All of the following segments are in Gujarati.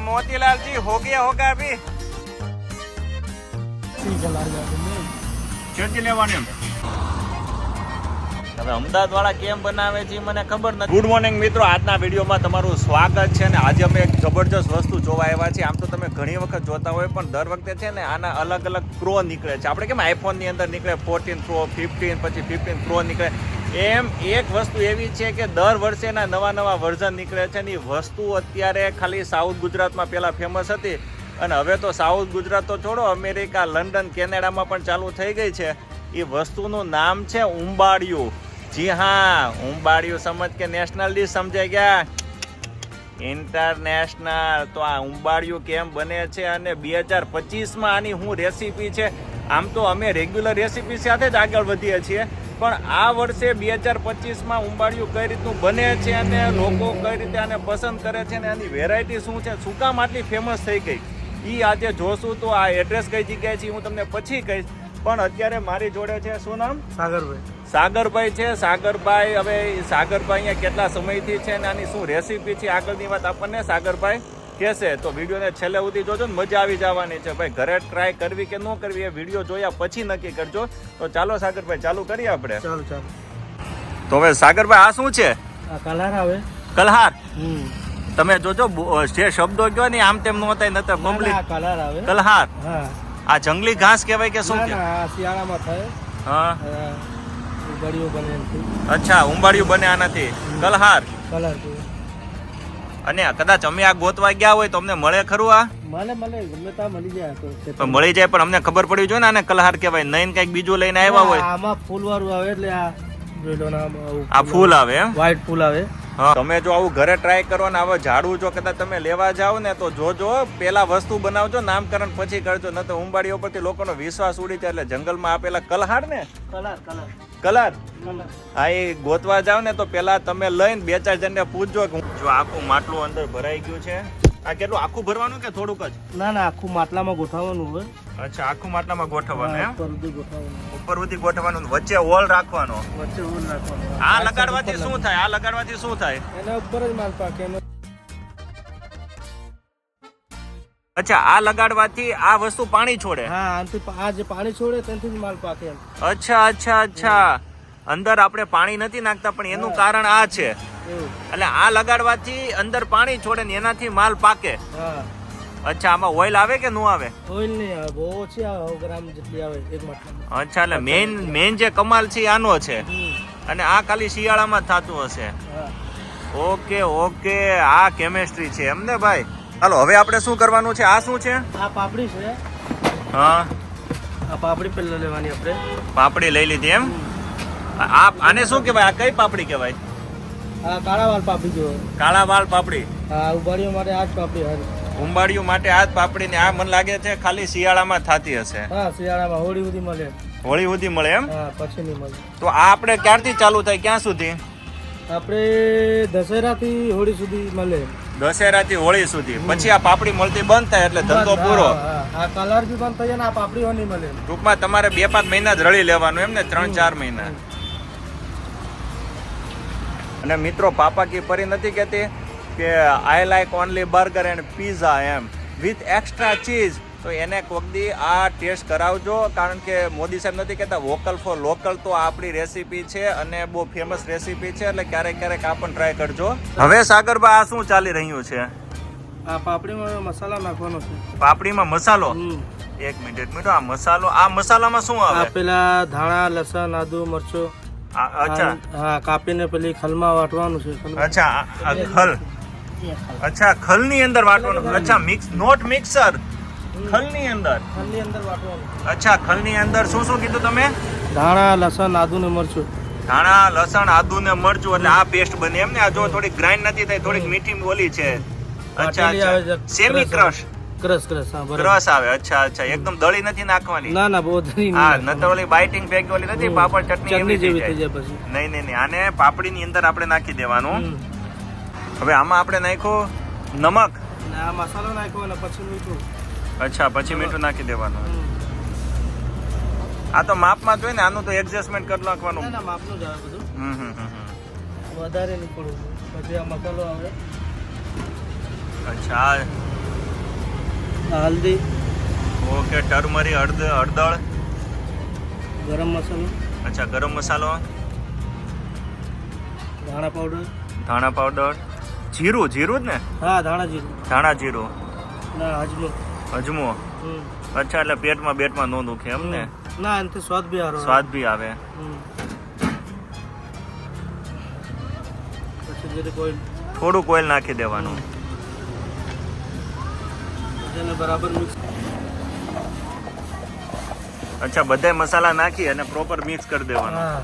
मोतीलाल जी हो गया होगा अभी ચેન્જી લેવાની એમ હવે અમદાવાદ વાળા કેમ બનાવે છે ઈ મને ખબર નથી ગુડ મોર્નિંગ મિત્રો આજના વિડીયોમાં તમારું સ્વાગત છે ને આજે અમે એક જબરજસ્ત વસ્તુ જોવા આવ્યા છીએ આમ તો તમે ઘણી વખત જોતા હોય પણ દર વખતે છે ને આના અલગ અલગ પ્રો નીકળે છે આપણે કેમ આઈફોનની અંદર નીકળે ફોર્ટીન પ્રો ફિફ્ટીન પછી ફિફ્ટીન પ્રો નીકળે એમ એક વસ્તુ એવી છે કે દર વર્ષે એના નવા નવા વર્ઝન નીકળે છે ને એ વસ્તુ અત્યારે ખાલી સાઉથ ગુજરાતમાં પહેલાં ફેમસ હતી. અને હવે તો સાઉથ ગુજરાત તો છોડો, અમેરિકા, લંડન, કેનેડામાં પણ ચાલુ થઈ ગઈ છે. એ વસ્તુનું નામ છે ઉંબાડિયું. જી હા, ઉંબાડિયું સમજ કે નેશનલ ડીશ સમજાઈ ગયા? ઇન્ટરનેશનલ તો આ ઉંબાડિયું કેમ બને છે અને બે હજાર પચીસમાં આની હું રેસીપી છે? આમ તો અમે રેગ્યુલર રેસીપી સાથે જ આગળ વધીએ છીએ. પણ આ વર્ષે બે હજાર પચીસમાં ઉંબાડિયું કઈ રીતનું બને છે અને લોકો કઈ રીતે આને પસંદ કરે છે અને આની વેરાયટી શું છે? શું કામ આટલી ફેમસ થઈ ગઈ? એ આજે જોશું તો આ એડ્રેસ કઈ જગ્યાએ છે હું તમને પછી કહીશ. પણ અત્યારે મારી જોડે છે શું નામ? સાગરભાઈ. સાગરભાઈ છે. સાગરભાઈ હવે સાગરભાઈ અહીંયા કેટલા સમયથી છે અને આની શું રેસીપી છે આગળની વાત આપણને? સાગરભાઈ? કહેશે તો વિડીયોને છેલ્લે સુધી જોજો ને મજા આવી જવાની છે. ભાઈ ઘરે ટ્રાય કરવી કે ન કરવી એ વીડિયો જોયા પછી નક્કી કરજો. તો ચાલો સાગરભાઈ ચાલુ કરીએ આપણે? ચાલો ચાલો. તો હવે સાગરભાઈ આ શું છે? કલહાર આવે. કલહાર? તમે જોજો જે શબ્દો કયો ને આમ તેમ નો થાય નતર ના, કલહાર આ આવે. કલહાર? આ જંગલી ઘાસ કહેવાય કે શું કે? શિયાળામાં થાય. હા. ઉંબાડિયું બને અચ્છા ઉંબાડિયું બને આનાથી. કલહાર? કલર છે અને કદાચ અમે આ ગોતવા ગયા હોય તો અમને મળે ખરું આ? મળે મળે ગમે તા મળી જાય તો. મળી જાય પણ અમને ખબર પડી જોઈએ ને આને કલહાર કહેવાય. નહીં કંઈક બીજું લઈને આવ્યા હોય. આમાં ફૂલ વાળું આવે એટલે આ આ ફૂલ આવે એમ? વ્હાઈટ ફૂલ આવે. તમે જો આવું ઘરે ટ્રાય કરો ને આવા ઝાડવું જો કદાચ તમે લેવા જાઓ ને તો જોજો પેલા વસ્તુ બનાવજો નામકરણ પછી કરજો ન તો ઉંબાડીઓ પરથી લોકોનો વિશ્વાસ ઉડી જાય એટલે જંગલમાં આપેલા કલહાડ ને? કલર કલર કલર કલર હા એ ગોતવા જાવ ને તો પેલા તમે લઈને બે ચાર જણને પૂછજો કે જો આખું માટલું અંદર ભરાઈ ગયું છે. આ કેટલું આખું ભરવાનું કે થોડુંક જ? ના ના આખું માટલામાં ગોઠવવાનું હોય. અચ્છા આખું માટલામાં ગોઠવવાનું એમ? ઉપર સુધી ગોઠવવાનું વચ્ચે હોલ રાખવાનો? વચ્ચે હોલ રાખવાનો. આ લગાડવાથી શું થાય? આ લગાડવાથી શું થાય? એના ઉપર જ માલ પાકે અચ્છા આ લગાડવાથી આ વસ્તુ પાણી છોડે? હા આ જે પાણી છોડે તેનાથી જ માલ પાકે અચ્છા અચ્છા અચ્છા. અંદર આપણે પાણી નથી નાખતા પણ એનું કારણ આ છે. એટલે આ લગાડવાથી અંદર પાણી છોડે ને એનાથી માલ પાકે. અચ્છા આમાં ઓઇલ આવે કે નું આવે? ઓઇલ નહીં આવે બહુ ઓછી આવે ગ્રામ જેટલી આવે એક માટલામાં. અચ્છા એટલે મેઇન મેઇન જે કમાલ છે આનો છે. અને આ ખાલી શિયાળામાં થતું હશે. ઓકે ઓકે આ કેમેસ્ટ્રી છે એમ ને ભાઈ? હાલો હવે આપણે શું કરવાનું છે? આ શું છે? આ પાપડી છે. હા. આ પાપડી પહેલા લેવાની આપણે. પાપડી લઈ લીધી એમ? આ આને શું કહેવાય? આ કઈ પાપડી કહેવાય? આ કાળા વાળ પાપડી જો કાળા વાલ પાપડી? હા ઉબાડીઓ માટે આ જ પાપડી હારી ઉંબાડિયું માટે આ જ પાપડી ને આ મને લાગે છે ખાલી શિયાળામાં થતી હશે. હા શિયાળામાં હોળી સુધી મળે. હોળી સુધી મળે એમ? હા પછી નહીં મળે. તો આ આપણે ક્યારથી ચાલુ થાય? ક્યાં સુધી? આપણે દશેરાથી હોળી સુધી મળે. દશેરાથી હોળી સુધી. પછી આ પાપડી મળતી બંધ થાય એટલે ધંધો પૂરો. આ કલર બી બંધ થઈ જાય ને આ પાપડી હો નહીં મળે. ટૂંકમાં તમારે બે પાંચ મહિના જ રળી લેવાનું એમ ને? ત્રણ ચાર મહિના. અને મિત્રો પાપા કી પરી નથી કહેતી કે I like only burger and pizza M. With extra cheese તો એને કોકદી આ ટેસ્ટ કરાવજો કારણ કે મોદી સાહેબ નથી કહેતા વોકલ ફોર લોકલ તો આપણી રેસીપી છે અને બહુ ફેમસ રેસીપી છે એટલે ક્યારેક ક્યારેક આ પણ ટ્રાય કરજો. હવે સાગરબા આ શું ચાલી રહ્યું છે? આ પાપડીમાં મસાલા નાખવાનો છે. પાપડીમાં મસાલો. એક મિનિટ મિનિટ આ મસાલો આ મસાલામાં શું આવે? પેલા ધાણા લસણ આદુ મરચો. અચ્છા. હા કાપીને પેલી ખલમાં વાટવાનું છે અચ્છા ખલ. અચ્છા ખલની અંદર વાટવાનું. અચ્છા મિક્સ નોટ મિક્સર. ખલની અંદર. ખલની અંદર વાટવાનું. અચ્છા ખલની અંદર શું શું કીધું તમે? ધાણા લસણ આદુ ને મરચું. ધાણા લસણ આદુ ને મરચું એટલે આ પેસ્ટ બને એમ ને? આ જો થોડીક ગ્રાઇન્ડ નથી થઈ થોડીક મીઠી ઓલી છે. અચ્છા સેમી ક્રશ ક્રશ ક્રશ હા બરાબર. ક્રશ આવે અચ્છા અચ્છા એકદમ દળી નથી નાખવાની? ના ના બહુ દળી હા. નતર ઓલી બાઇટિંગ ભેગી ઓલી નથી પાપડ ચટણી જેવી થઈ જાય. પછી. નહીં નહીં નહીં આને પાપડીની અંદર આપણે નાખી દેવાનું. હવે આમાં આપણે નાખ્યું નમક. ને આ મસાલો નાખ્યો અને પછી મીઠું. અચ્છા પછી મીઠું નાખી દેવાનું. આ તો માપમાં જોઈએ ને આનું તો એડજસ્ટમેન્ટ કરી નાખવાનું. ના ના માપનું જ આવે બધું. હમ હમ હમ. વધારે પડવું પછી આ મસાલો આવે. અચ્છા હલ્દી ઓકે ટર્મરી હળદ હળદળ. ગરમ મસાલો. અચ્છા ગરમ મસાલો. ધાણા પાવડર. ધાણા પાવડર. જીરું જીરું જ ને? હા ધાણા જીરું. ધાણા જીરું. ના અજમો. અજમો? અચ્છા એટલે પેટમાં બેટમાં નો દુખે એમ ને? ના એનાથી સ્વાદ બી આવે. સ્વાદ બી આવે. થોડું ઓઇલ નાખી દેવાનું. બધાને બરાબર મિક્સ અચ્છા બધા મસાલા નાખી અને પ્રોપર મિક્સ કરી દેવાનું. હા.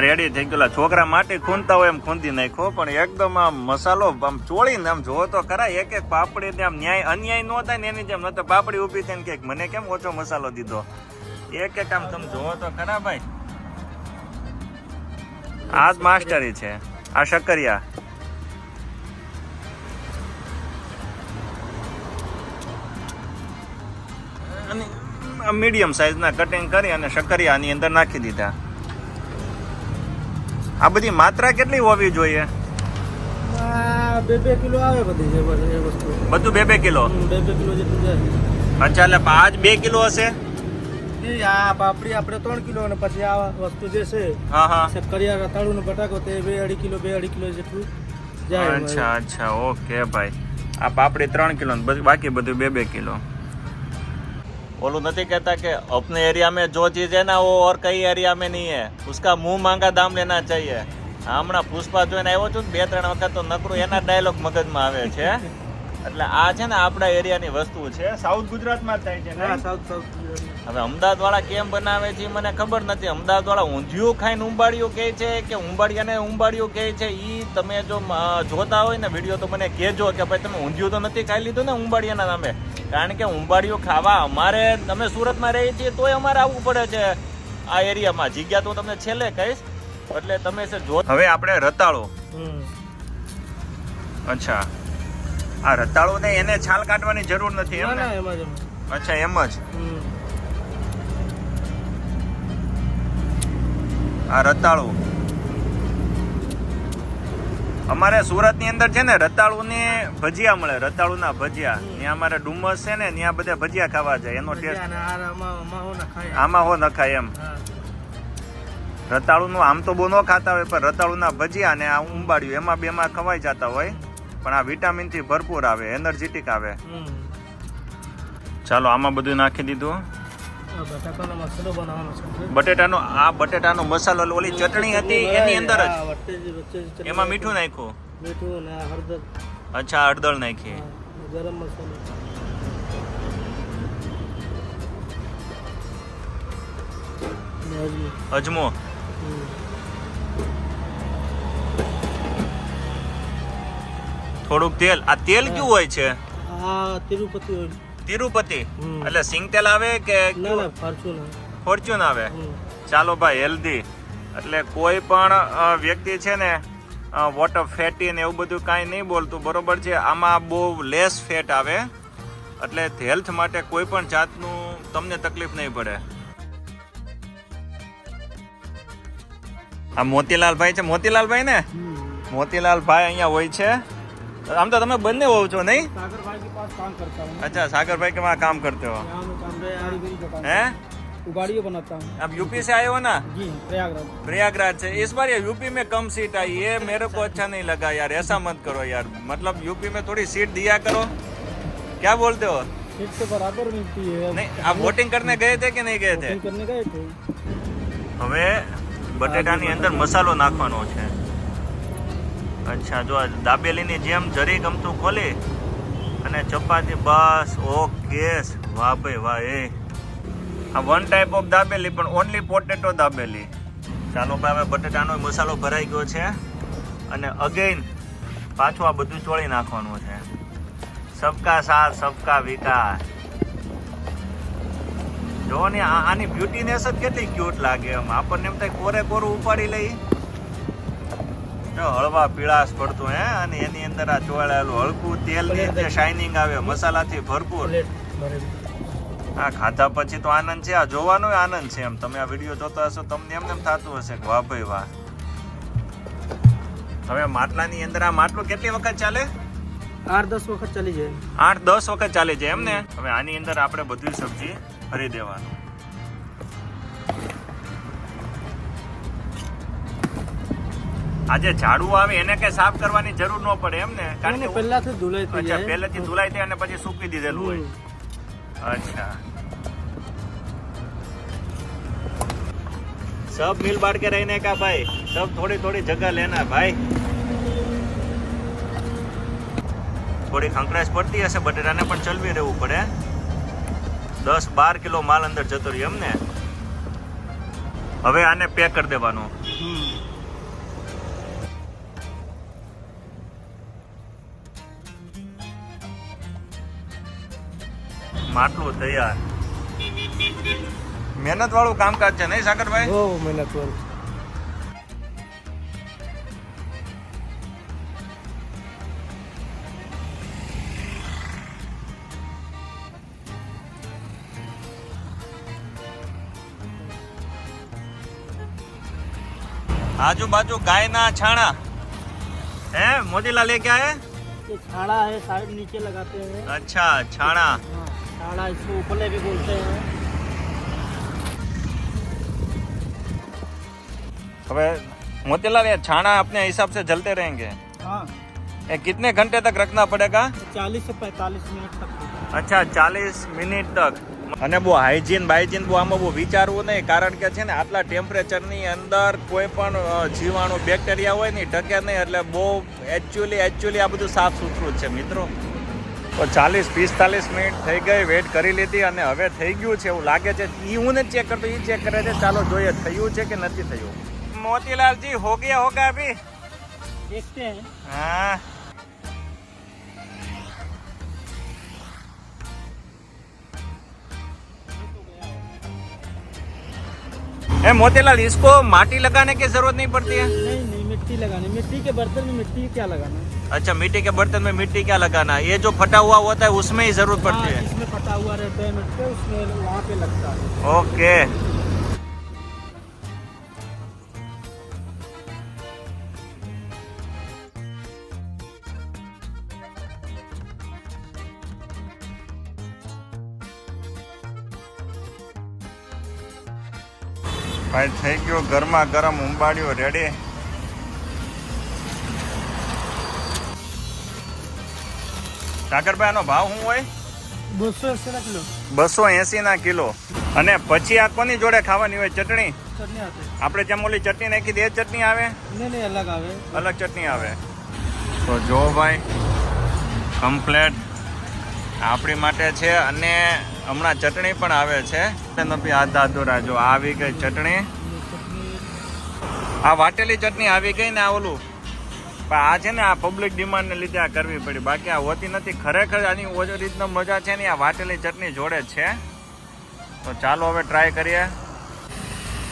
રેડી થઈ ગયેલા. છોકરા માટે ખૂંદતા હોય એમ ખૂંદી નાખો પણ એકદમ આમ મસાલો આમ ચોળીને આમ જોવો તો ખરા એક એક પાપડી આમ ન્યાય અન્યાય ન થાય ને એની જેમ ન તો પાપડી ઊભી થઈને કે મને કેમ ઓછો મસાલો દીધો? એક એક આમ તમે જોવો તો ખરા ભાઈ. આ જ માસ્ટરી છે. આ શક્કરિયા અને મીડિયમ સાઇઝના કટિંગ કરી અને શક્કરિયા આની અંદર નાખી દીધા. આ બધી માત્રા કેટલી હોવી જોઈએ? આ બે બે કિલો આવે બધી બે બે કિલો? બે બે કિલો જેટલું જાય. અચ્છા એટલે પાંચ બે કિલો હશે? બાકી આ પાપડી આપણે ત્રણ કિલો અને પછી આ વસ્તુ જે છે હા હા. શક્કરિયા રતાળું બટાકો તે બે અઢી કિલો બે અઢી કિલો જેટલું જાય અચ્છા અચ્છા ઓકે ભાઈ. આ પાપડી ત્રણ કિલો બાકી બધું બે બે કિલો. ઓલું નથી કેતા કે અપને એરિયા મેં જો ચીજ હે ના વો ઓર કઈ એરિયા મેં નહીં હે. ઉસકા મુંહ માંગા દામ લેના ચાહીએ. હમણાં પુષ્પા જોઈને આવ્યો છું બે ત્રણ વખત તો નકરું એના ડાયલોગ મગજમાં આવે છે. એટલે આ છે ને આપણા એરિયાની વસ્તુ છે. સાઉથ ગુજરાતમાં થાય છે સાઉથ સાઉથ હવે અમદાવાદ વાળા કેમ બનાવે છે મને ખબર નથી. અમદાવાદ વાળા ઊંધિયું ખાઈને ઉંબાડિયું કહે છે કે ઉંબાડિયાને ઉંબાડિયું કહે છે એ તમે જો જોતા હોય ને વીડિયો તો મને કહેજો કે ભાઈ તમે ઊંધિયું તો નથી ખાઈ લીધું ને ઉંબાડિયાના નામે. કારણ કે ઉંબાડિયું ખાવા અમારે અમે સુરતમાં રહીએ છીએ તોય અમારે આવવું પડે છે આ એરિયામાં. જગ્યા તો તમને છેલ્લે કહીશ એટલે તમે છે જો હવે આપણે રતાળો. હમ. અચ્છા. આ રતાળો ને એને છાલ કાઢવાની જરૂર નથી એમ ને. અચ્છા એમ જ. આ રતાળું. અમારે સુરતની અંદર છે ને રતાળું ને ભજીયા મળે રતાળુના ભજીયા. ત્યાં અમારે ડુમસ છે ને ત્યાં બધા ભજીયા ખાવા જાય. એનો ટેસ્ટ આમાં હો નખાય એમ. હા. રતાળુ નું આમ તો બહુ ન ખાતા હોય પણ રતાળુના ભજીયા ને આ ઉંબાડિયું એમાં બેમાં ખવાઈ જતા હોય. પણ આ વિટામિનથી ભરપૂર આવે એનર્જેટિક આવે. ચાલો આમાં બધું નાખી દીધું. બટાકાનો મસાલો બનાવવાનો છે. બટેટાનો આ બટેટાનો મસાલો ઓલી ચટણી હતી એની અંદર જ? એમાં મીઠું નાખ્યું? મીઠું અને હળદર. અચ્છા હળદર નાખી. ગરમ મસાલો. અજમો. અજમો. થોડુંક તેલ. આ તેલ કેવું હોય છે? આ તિરુપતિ ઓઇલ. તિરુપતિ. એટલે સિંગ તેલ આવે કે ફોર્ચ્યુન આવે? ચાલો ભાઈ હેલ્ધી એટલે કોઈ પણ વ્યક્તિ છે ને વોટર ફેટી ને એવું બધું કાંઈ નહીં બોલતું બરોબર છે? આમાં બહુ લેસ ફેટ આવે. એટલે હેલ્થ માટે કોઈ પણ જાતનું તમને તકલીફ નહીં પડે. આ મોતીલાલભાઈ છે. મોતીલાલભાઈ ને. મોતીલાલભાઈ અહીંયા હોય છે. આમ તો તમે બંને હોવ છો નહીં सागर भाई के पास काम करता हूँ अच्छा सागर भाई के वहाँ काम करते हो यहाँ में काम प्रयागराज का काम हैं उगाड़ियों बनाता हूँ अब यूपी से आए हो ना जी प्रयागराज प्रयागराज से इस बार ये यूपी में कम सीट आई है मेरे को अच्छा नहीं लगा यार ऐसा मत करो यार मतलब यूपी में थोड़ी सीट दिया करो क्या बोलते हो सीट तो बराबर मिलती है नहीं आप वोटिंग करने गए थे कि नहीं गए थे वोटिंग करने गए थे હવે બટેટાની અંદર મસાલો નાખવાનો છે અચ્છા, જો દાબેલીની જેમ જરી ગમતું ખોલી અને ચપાતી, બસ, ઓકે વાહ ભાઈ, વાહ, એ. આ વન ટાઈપ ઓફ દાબેલી, પણ ઓનલી પોટેટો દાબેલી. ચાલો ભાઈ, હવે બટેટાનો મસાલો ભરાઈ ગયો છે. અને અગેન પાછું આ બધું ચોળી નાખવાનું છે. સબકા સાથ, સબકા વિકાસ. જો ને આની બ્યુટીનેસ જ કેટલી ક્યુટ લાગે એમ. આપણને એમ થાય કોરે કોરું ઉપાડી લઈ. હળવા પીળાશ પડતું હે અને એની અંદર આ ચોળાયેલું હળકું તેલની જે શાઇનિંગ આવે મસાલાથી ભરપૂર. આ ખાધા પછી તો આનંદ છે આ જોવાનો આનંદ છે એમ. તમે આ વીડિયો જોતા હશો તમને એમ એમ થતું હશે કે વાહ ભાઈ વાહ. હવે માટલાની અંદર આ માટલું કેટલી વખત ચાલે? આઠ દસ વખત ચાલી જાય. આઠ દસ વખત ચાલી જાય એમ ને? હવે આની અંદર આપણે બધી સબ્જી ભરી દેવાનું. આજે ઝાડુ આવે એને કઈ સાફ કરવાની જરૂર ન પડે એમ ને? કારણ કે પહેલાથી ધુલાઈ થઈ જાય. પહેલેથી ધુલાઈ થઈ અને પછી સૂકી દીધેલું હોય. અચ્છા. સબ મિલ બાડ કે રહીને કા ભાઈ? સબ થોડી થોડી જગ્યા લેના ભાઈ. થોડી ખંકરાશ પડતી હશે બટેટાને પણ ચલવી રહેવું પડે દસ બાર કિલો માલ અંદર જતો રહ્યો એમ ને? હવે આને પેક કરી દેવાનું. માટલું તૈયાર મહેનત વાળું કામકાજ છે નહીં સાગરભાઈ બહુ મહેનત વાળું आजू बाजू गाय ना छाना है मोतीलाल लेके आए ये छाड़ा है साइड नीचे लगाते हैं अच्छा छाना हाँ, छाड़ा इसको उपले भी बोलते हैं હવે मोतीलाल ये छाना अपने हिसाब से जलते रहेंगे हाँ ये कितने घंटे तक रखना पड़ेगा चालीस से पैंतालीस मिनट तक અચ્છા ચાલીસ મિનિટ તક અને બહુ હાઇજીન બાઇજીન બહુ આમાં બહુ વિચારવું નહીં કારણ કે છે ને આટલા ટેમ્પરેચરની અંદર કોઈ પણ અ, જીવાણુ બેક્ટેરિયા હોય ને ઈ ટકે નહીં એટલે બહુ એકચ્યુઅલી એકચ્યુઅલી આ બધું સાફ સુથરું જ છે મિત્રો તો ચાલીસ પિસ્તાલીસ મિનિટ થઈ ગઈ વેઇટ કરી લીધી અને હવે થઈ ગયું છે એવું લાગે છે એ હું નથી ચેક કરતો એ ચેક કરે છે ચાલો જોઈએ થયું છે કે નથી થયું મોતીલાલજી હો ગયા હોગા અભી देखते हैं हाँ ए मोतीलाल इसको माटी लगाने की जरूरत नहीं पड़ती है नहीं नहीं मिट्टी लगानी मिट्टी के बर्तन में मिट्टी क्या लगाना है अच्छा मिट्टी के बर्तन में मिट्टी क्या लगाना है ये जो फटा हुआ होता है उसमें ही जरूरत पड़ती हाँ, है जिसमें फटा हुआ रहता है मिट्टी उसमें वहाँ पे लगता है ओके ભાઈ થઈ ગયો ગરમા ગરમ ઉંબાડિયો રેડી કાકરભાઈ ભાવ શું હોય? બસો એસી ના કિલો. અને પછી આ કોની જોડે ખાવાની હોય? ચટણી? આપણે ચમોલી ચટણી નાખી દે ચટણી આવે? અલગ આવે. અલગ ચટણી આવે. તો જો ભાઈ કમ્પ્લેટ આપણી માટે છે અને હમણાં ચટણી પણ આવે છે. નથી આધા અધૂરા જો આવી ગઈ ચટણી. આ વાટેલી ચટણી આવી ગઈ ને આ ઓલું? પણ આ છે ને આ પબ્લિક ડિમાન્ડને લીધે આ કરવી પડી. બાકી આ હોતી નથી. ખરેખર આની રીતના મજા છે ને આ વાટેલી ચટણી જોડે છે. તો ચાલો હવે ટ્રાય કરીએ.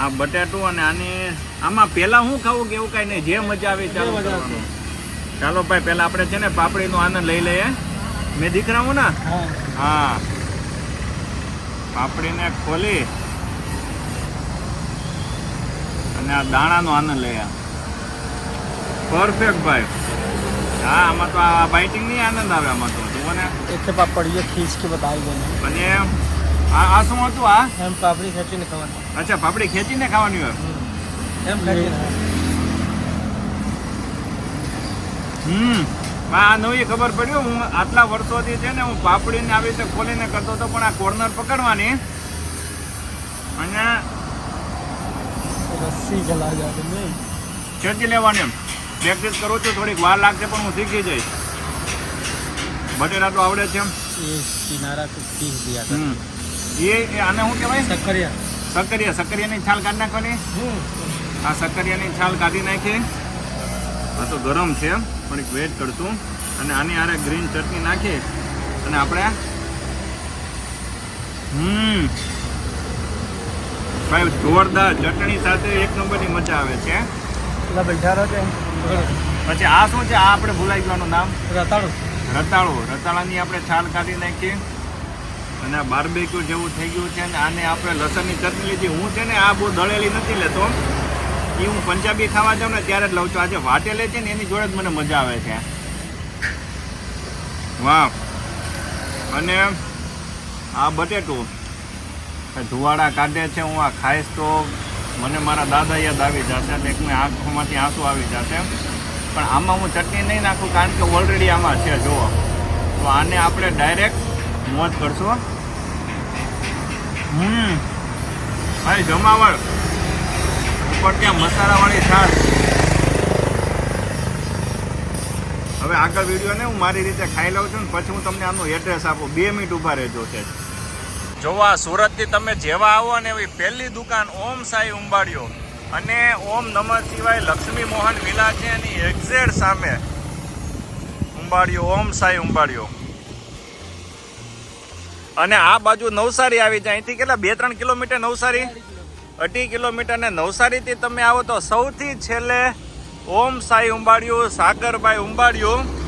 આ બટેટું અને આની આમાં પહેલાં હું ખાવું કે એવું કાંઈ નહીં? જે મજા આવે ચાલો. ચાલો ભાઈ પહેલાં આપણે છે ને પાપડીનો આનંદ લઈ લઈએ. મેં દીકરા હું ને? હા. પાપડીને ખોલી અને આ દાણાનો આનંદ લઈએ. પરફેક્ટ ભાઈ. હા આમાં તો આ બાઇટિંગ નહીં આનંદ આવે આમાં તો. જુઓ ને. એક તો પડીએ ખીચ કે બતાવી દો અને આ આ શું હતું આ? એમ પાપડી ખેંચીને ખાવાની. અચ્છા પાપડી ખેંચીને ખાવાની હોય. એમ હમ. આ નવી ખબર પડ્યું હું આટલા વર્ષોથી છે ને હું પાપડીને આવી રીતે ખોલીને કરતો હતો પણ આ કોર્નર પકડવાની. અને રસ્સી ચલા જાય નહીં લેવાની એમ. પ્રેક્ટિસ કરું છું થોડીક વાર લાગશે પણ હું શીખી જઈશ. બટેરા તો આવડે છે એમ. એ કિનારા પીસ એ આને શું કહેવાય? સક્કરિયા. સક્કરિયા. સકરિયાની છાલ કાઢી નાખવાની? આ સક્કરિયાની છાલ કાઢી નાખી. આ તો ગરમ છે પણ એક વેટ કરશું. અને આની આરે ગ્રીન ચટણી નાખી. અને આપણે હમ. ભાઈ જોરદાર ચટણી સાથે એક નંબરની મજા આવે છે. છે પછી આ શું છે? આ આપણે ભૂલાઈ ગયાનું નામ? રતાળું. રતાળો. રતાળાની આપણે છાલ કાઢી નાખીએ અને આ બારબેક્યુ જેવું થઈ ગયું છે ને આને આપણે લસણની ચટણી લીધી. હું છે ને આ બહુ દળેલી નથી લેતો. એ હું પંજાબી ખાવા જાઉં ને ત્યારે જ લઉં છું. આજે વાટેલે છે ને એની જોડે જ મને મજા આવે છે. વાહ. અને આ બટેટું. ધુવાડા કાઢે છે. હું આ ખાઈશ તો મને મારા દાદા યાદ આવી જશે એક મેં આંખોમાંથી આંસુ આવી જશે. પણ આમાં હું ચટણી નહીં નાખું કારણ કે ઓલરેડી આમાં છે, જુઓ. તો આને આપણે ડાયરેક્ટ મોજ કરશું. હમ. ભાઈ જમાવટ ઉપર ત્યાં મસાલાવાળી છાશ. હવે આગળ વીડિયો ને હું મારી રીતે ખાઈ લઉં છું ને પછી હું તમને આનું એડ્રેસ આપું. બે મિનિટ ઊભા રહેજો છે જોવા, સુરતથી તમે જેવા આવો ને એવી પહેલી દુકાન ઓમ સાઈ ઉંબાડિયો અને ઓમ નમઃ શિવાય લક્ષ્મી મોહન વિલા છે એની એક્ઝેટ સામે ઉંબાડિયો, ઓમ સાઈ ઉંબાડિયો. અને આ બાજુ નવસારી આવી જાય. અહીંથી કેટલા? બે, ત્રણ કિલોમીટર નવસારી? અઢી કિલોમીટર ને નવસારીથી તમે આવો તો સૌથી છેલ્લે ઓમ સાઈ ઉંબાડિયું, સાગરભાઈ ઉંબાડિયું.